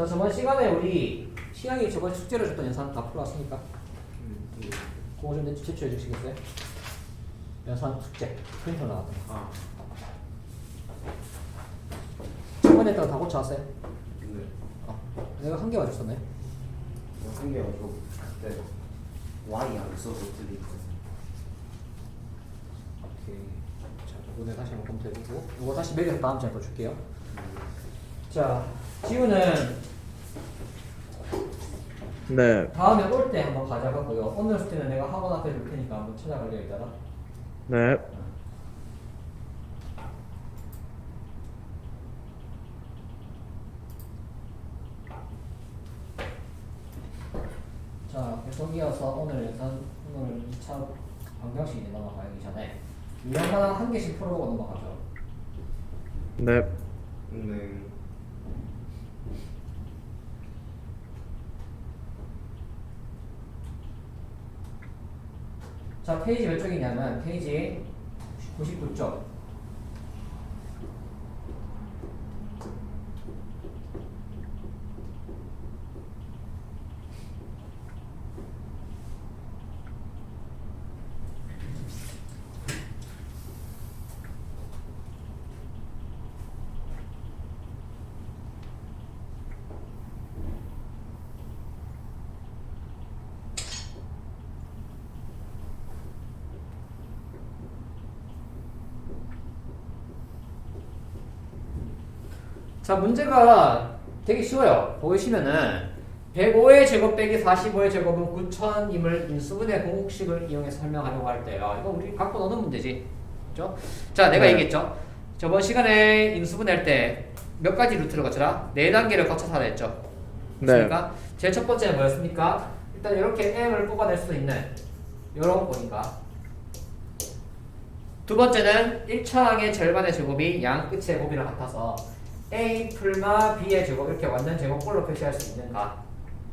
자 저번 시간에 우리 시향이 저번 숙제를 줬던 연산 다 풀어왔으니까 그거 좀 제출해 주시겠어요? 연산 숙제 프린터 나왔던 거 아, 저번에 했던 거다 고쳐왔어요? 네. 어. 내가 한개 맞췄었네 한 개가 좀 그때 Y 안 써서 틀리고. 오케이 자 이번에 다시 한번 검토해보고 이거 다시 매겨서 다음 주에 또 줄게요 자 지우는 네, 다음에 올 때 한번 가져가고요. 오늘 숙제는 내가 학원 앞에 둘 테니까 한번 찾아갈려 이따가 네, 자, 계속 이어서 오늘 예산 오늘 2차 방정식이 넘어가기 전에 유형 하나 한 개씩 풀어보고 넘어가죠. 네, 네. 자, 페이지 몇 쪽이냐면 페이지 99쪽. 자, 문제가 되게 쉬워요. 보시면은 105의 제곱 빼기 45의 제곱은 9천임을 인수분해 공식을 이용해서 설명하려고 할 때요. 이거 우리 갖고 노는 문제지. 그죠? 자, 내가 네. 얘기했죠. 저번 시간에 인수분해할 때 몇 가지 루트를 거쳐라? 네 단계를 거쳐서 하라 했죠. 네. 그러니까 제일 첫 번째는 뭐였습니까? 일단 이렇게 m을 뽑아낼 수 있는 이런 거니까 두 번째는 1차항의 절반의 제곱이 양 끝의 제곱이랑 같아서 a 풀마 b의 제곱 이렇게 완전 제곱꼴로 표시할 수 있는가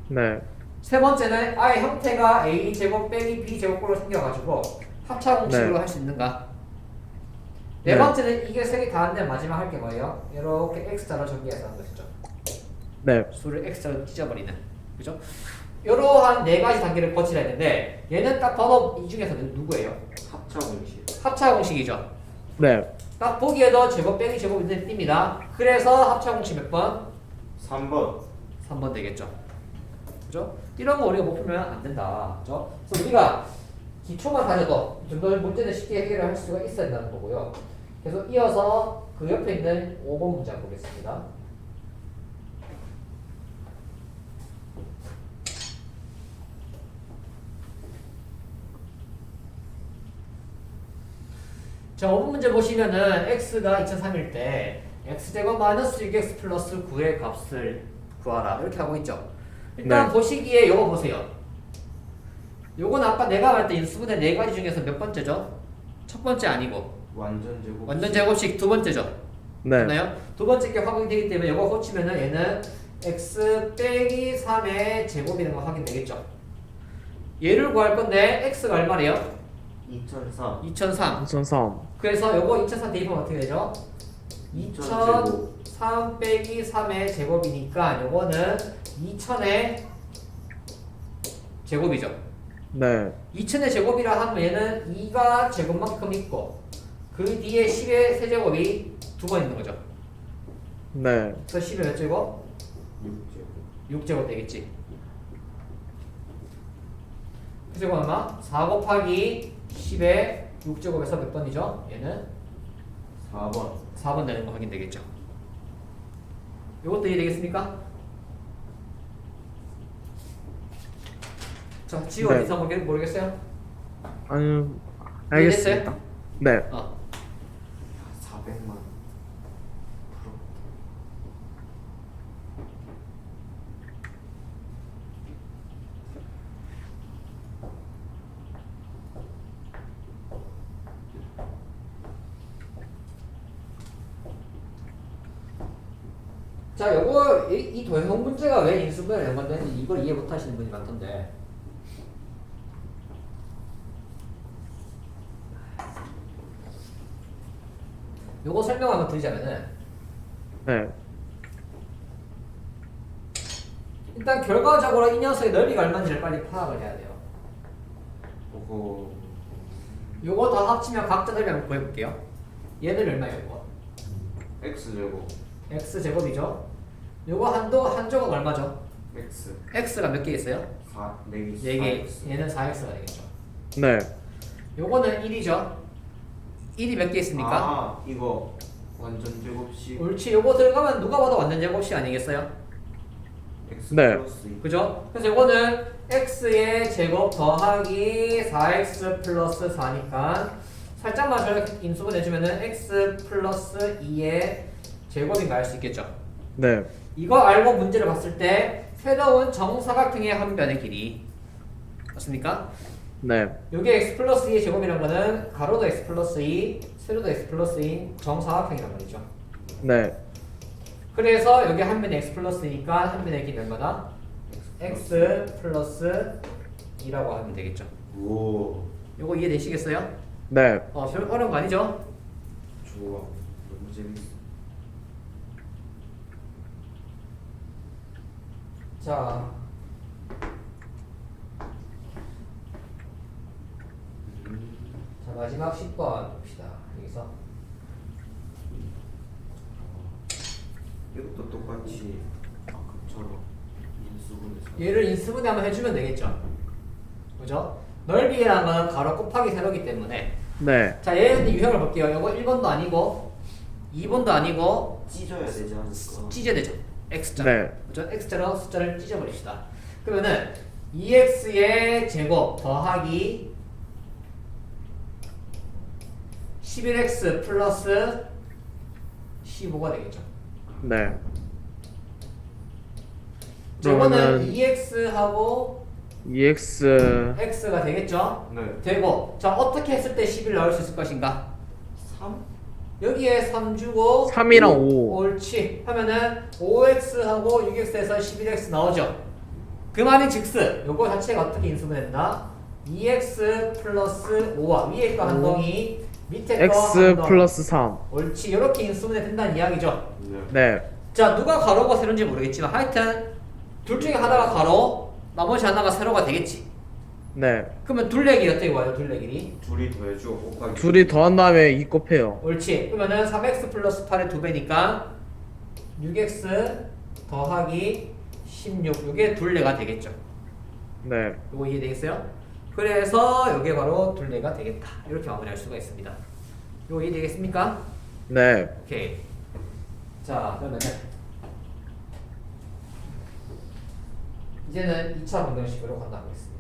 네, 세 번째는 아예 형태가 a 제곱 빼기 b 제곱꼴로 생겨가지고 합차 공식으로 네. 할수 있는가 네, 네. 번째는 이게 세 개다안 되면 마지막 할 게 뭐예요? 이렇게 x자로 전개해서 하는 것이죠 네, 수를 x로 찢어버리는 그죠? 이러한 네 가지 단계를 거치라 했는데 얘는 딱 봐도 이 중에서 누구예요? 합차 공식. 합차 공식이죠. 네, 딱 보기에도 제곱 빼기 제곱 있는 띠입니다. 그래서 합차 공식 몇 번? 3번. 3번 되겠죠. 그죠? 이런 거 우리가 못 풀면 안 된다. 그죠? 그래서 우리가 기초만 다녀도 이 정도 문제는 쉽게 해결할 수가 있어야 된다는 거고요. 계속 이어서 그 옆에 있는 5번 문제 보겠습니다. 자, 5번 문제 보시면은 x가 2003일 때 x제곱 마이너스 6x 플러스 9의 값을 구하라 이렇게 하고 있죠. 일단 네. 보시기에 요거 보세요. 요건 아까 내가 말할 때 인수분해 네 가지 중에서 몇 번째죠? 첫 번째 아니고 완전 제곱. 완전 제곱식 두 번째죠. 네, 맞나요? 두 번째 게 확인되기 때문에 요거 고치면은 얘는 x 빼기 3의 제곱이라는 거 확인되겠죠. 얘를 구할 건데 x가 얼마래요? 2004. 2003. 2003, 그래서 요거 2003 대입하면 어떻게 되죠? 2003 2003 빼기 3의 제곱이니까 요거는 2000의 제곱이죠. 네, 2000의 제곱이라 하면 얘는 2가 제곱만큼 있고 그 뒤에 10의 세제곱이 두 번 있는 거죠. 네, 그래서 10의 몇 제곱? 6제곱. 6제곱 되겠지. 그제곱 얼마? 4 곱하기 10의 6제곱에서 몇 번이죠? 얘는 4번. 4번 되는 거 확인되겠죠. 이것도 이해되겠습니까? 자, 지우 네. 어디서 모르겠, 모르겠어요? 아니, 알겠습니다. 이해됐어요? 네, 어. 400만. 자, 요거 이, 이 도형 문제가 왜 인수분해를 연관되는지 이걸 이해 못 하시는 분이 많던데. 요거 설명 한번 드리자면은 네, 일단 결과적으로 이 녀석의 넓이가 얼마인지를 빨리 파악을 해야 돼요. 오호. 요거 다 합치면 각자 넓이 한번 구해볼게요. 얘들 얼마예요, 이거? x 제곱 x 제곱이죠. 요거 한도 한 조각 얼마죠? x x가 몇 개 있어요? 4 4개 4개. 얘는 4x가 되겠죠. 네. 요거는 1이죠. 1이 몇 개 있습니까? 아 이거 완전 제곱식 옳지. 요거 들어가면 누가 봐도 완전 제곱식 아니겠어요? x 네. 플러스 2 그죠? 그래서 요거는 x의 제곱 더하기 4x 플러스 4니까 살짝만 저렇게 인수분 해주면은 x 플러스 2의 제곱인가 알수 있겠죠? 네. 이거 알고 문제를 봤을 때 새로운 정사각형의 한 변의 길이 맞습니까? 네. 요게 x 플러스 2의 제곱이란 거는 가로도 x 플러스 2, 세로도 x 플러스 2인 정사각형이란 말이죠. 네. 그래서 여기 한 변이 x 플러스 2니까 한 변의 길이 얼마다? x 플러스 2라고 하면 되겠죠. 오 요거 이해되시겠어요? 네. 어, 별 어려운 거 아니죠? 좋아 너무 재밌어 자, 음. 자 마지막 10번 봅시다. 여기서 이것도 똑같이 아까처럼 인수분해서 얘를 인수분해 한번 해주면 되겠죠. 그죠? 넓이라는 거는 가로 곱하기 세로기 때문에 네. 자 얘는 유형을 볼게요. 이거 1번도 아니고 2번도 아니고 찢어야 되지 않을까 찢어야 되죠. X자. 네. 그죠? x자로 숫자를 찢어버립시다. 그러면은 2x의 제곱 더하기 11x 플러스 15가 되겠죠. 네. 저거는 그러면은- 2x하고 EX x가 되겠죠. 네 되고 자 어떻게 했을 때11 나올 수 있을 것인가? 3? 여기에 3 주고 3이랑 5. 옳지 하면은 5x하고 6x에서 11x 나오죠. 그 말이 즉슨 요거 자체가 어떻게 인수분해된다? 2x 플러스 5와 위에 거한 오. 덩이 밑에 거 X 한 덩이 플러스 3. 옳지 이렇게 인수분해 된다는 이야기죠. 네 네. 자 누가 가로고 세로인지 모르겠지만 하여튼 둘 중에 하나가 가로 나머지 하나가 세로가 되겠지. 네. 그러면 둘레길이 어떻게 와요 둘레길이? 둘이 더해주고 곱하기 둘이 더한 다음에 2 곱해요. 옳지. 그러면은 3x 플러스 8의 2배니까 6x 더하기 16 이게 둘레가 되겠죠. 네. 이거 이해되겠어요? 그래서 이게 바로 둘레가 되겠다. 이렇게 마무리할 수가 있습니다. 이거 이해되겠습니까? 네. 오케이. 자 그러면은 이제는 2차 방정식으로 간다 보겠습니다.